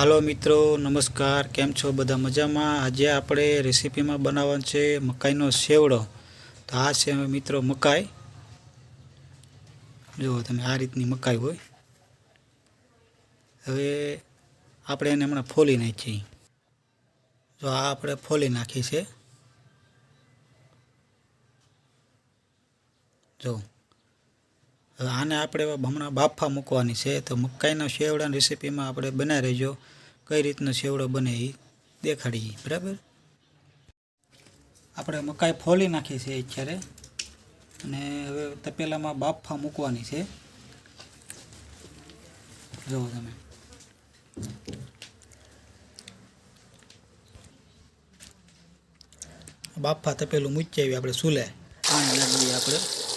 હાલો મિત્રો, નમસ્કાર. કેમ છો? બધા મજામાં? આજે આપણે રેસીપીમાં બનાવવાનું છે મકાઈનો સેવડો તો આ છે મિત્રો મકાઈ. જુઓ તમે, આ રીતની મકાઈ હોય. હવે આપણે એને હમણાં ફોલી નાખીએ. જો આ આપણે ફોલી નાખી છે. જો આને આપણે હમણાં બાફા મૂકવાની છે, તો મકાઈના શેવડાની રેસીપીમાં આપણે બનાવી રહેજો. કઈ રીતનો શેવડો બને એ દેખાડીએ. બરાબર? આપણે મકાઈ ફોલી નાખી છે અત્યારે. અને હવે તપેલામાં બાફા મૂકવાની છે. જુઓ તમે. બાફા તપેલું મૂકી આવી આપણે સુલે. પાણી નાખીએ આપણે.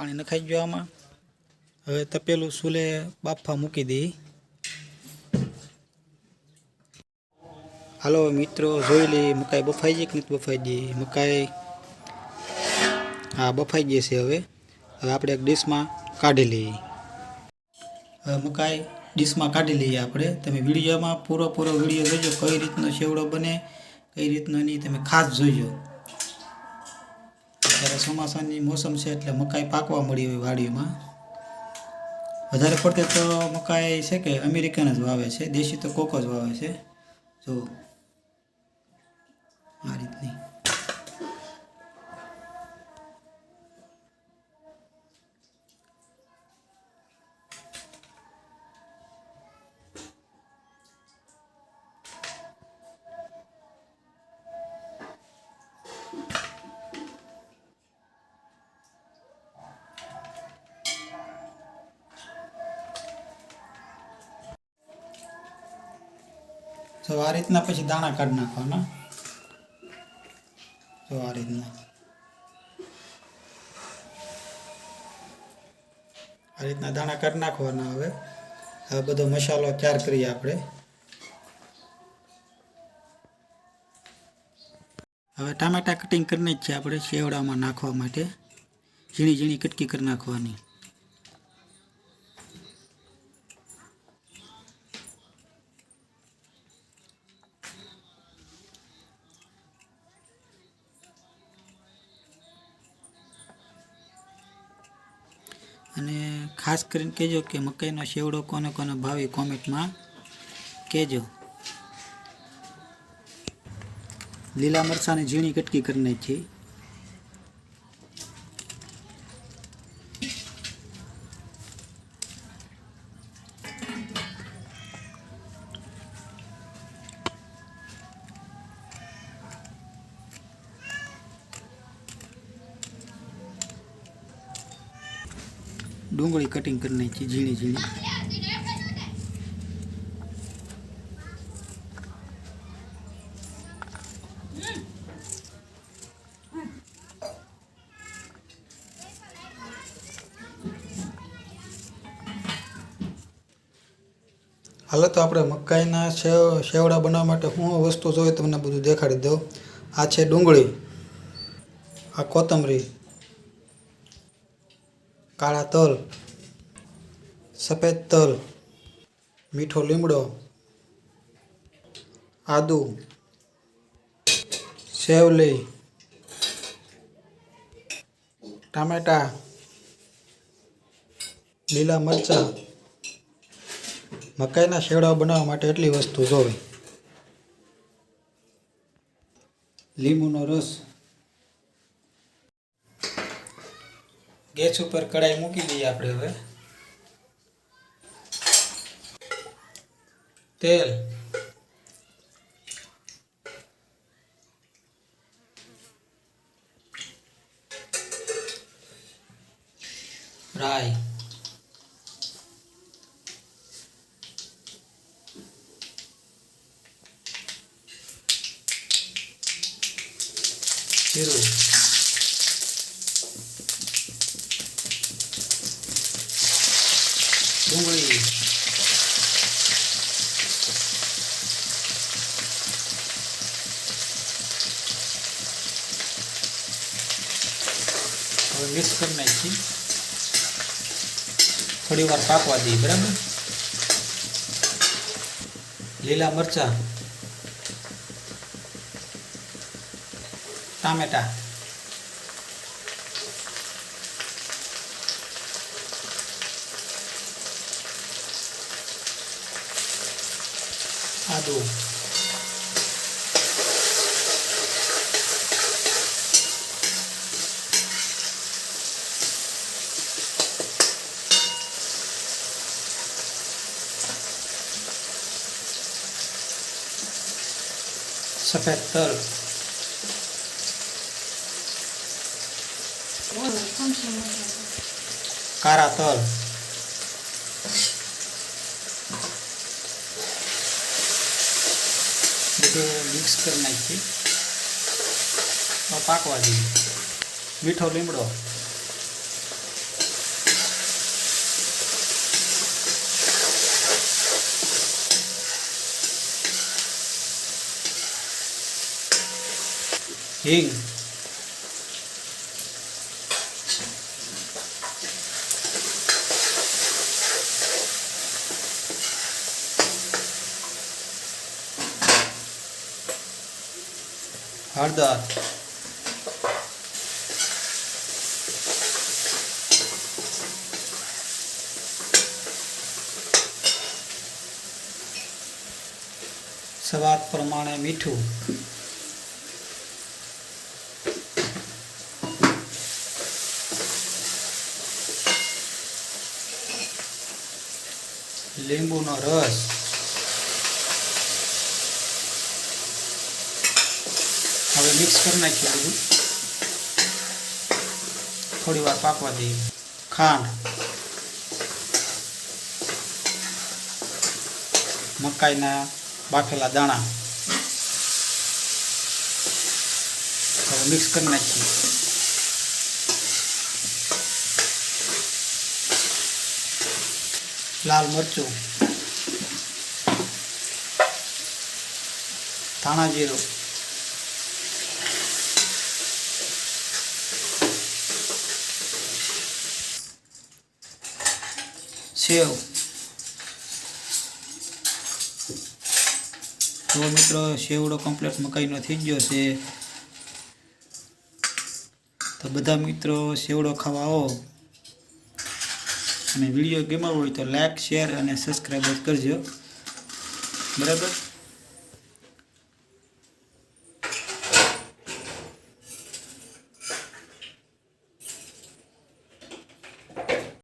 પાણી નખાઈ ગયું આમાં. હવે તપેલું સુલે બાફા મૂકી દઈ હાલો મિત્રો, જોઈ લઈએ મકાઈ બફાઈ ગઈ કે નથી બફાઈ જઈએ મકાઈ હા, બફાઈ ગઈ છે હવે. હવે આપણે એક ડીશમાં કાઢી લઈએ. હવે મકાઈ ડીશમાં કાઢી લઈએ આપણે. તમે વિડીયોમાં પૂરો પૂરો વીડિયો જોજો, કઈ રીતનો સેવડો બને, કઈ રીતનો નહીં. તમે ખાસ જોજો. અત્યારે ચોમાસાની મોસમ છે એટલે મકાઈ પાકવા મળી હોય વાડીમાં વધારે પડતે તો મકાઈ છે કે અમેરિકન જ વાવે છે, દેશી તો કોક જ વાવે છે. જો તો આ રીતના પછી દાણા કાઢી નાખવાના. તો આ રીતના. આ રીતના દાણા કાઢી નાખવાના હવે. હવે બધો મસાલો તૈયાર કરીએ આપણે. હવે ટામેટા કટિંગ કરીને જ છે આપણે શેવડામાં નાખવા માટે. ઝીણી ઝીણી કટકી કરી નાખવાની. ખાસ કરીને કહેજો કે મકાઈનો શેવડો કોને કોને ભાવે કોમેન્ટમાં કહેજો. લીલા મરચાંની ઝીણી કટકી કરી નાખી. ડુંગળી કટિંગ કરી નાખી, ઝીણી ઝીણી. હાલો, તો આપણે મકાઈના શેવડા બનાવવા માટે શું વસ્તુ જોઈએ, તમને બધું દેખાડી દઉં. આ છે ડુંગળી, આ કોથમરી. કાળા તલ સફેદ તલ મીઠો લીમડો આદુ સેવલી ટામેટા લીલા મરચાં મકાઈના શેવડા બનાવવા માટે એટલી વસ્તુ જોવે લીંબુનો રસ ગેસ ઉપર કડાઈ મૂકી દઈએ આપણે હવે. તેલ. રાઈ. જીરું. ડુંગળી હવે મિક્સ કરી નાખી થોડી વાર પાકવા દઈએ બરાબર? લીલા મરચાં ટામેટા. Aduh. Sepetel. Oh, kan Karatol. બધું મિક્સ કરી નાખી. પાકવા દઈએ. મીઠો લીમડો. હિંગ. હળદર સ્વાદ પ્રમાણે મીઠું. લીંબુનો રસ. મિક્સ કરી નાખીએ બધું થોડી વાર પાકવા દઈએ. ખાંડ. મકાઈના બાફેલા દાણા. હવે મિક્સ કરી નાખીએ. લાલ મરચું. ધાણા જીરું. સેવ તો મિત્રો સેવડો કમ્પ્લેટ મકાઈનો થઈ ગયો છે. તો બધા મિત્રો સેવડો ખાવા આવો. અને વીડિયો ગેમ હોય તો લાઈક શેર અને સબસ્ક્રાઈબ કરજો. બરાબર?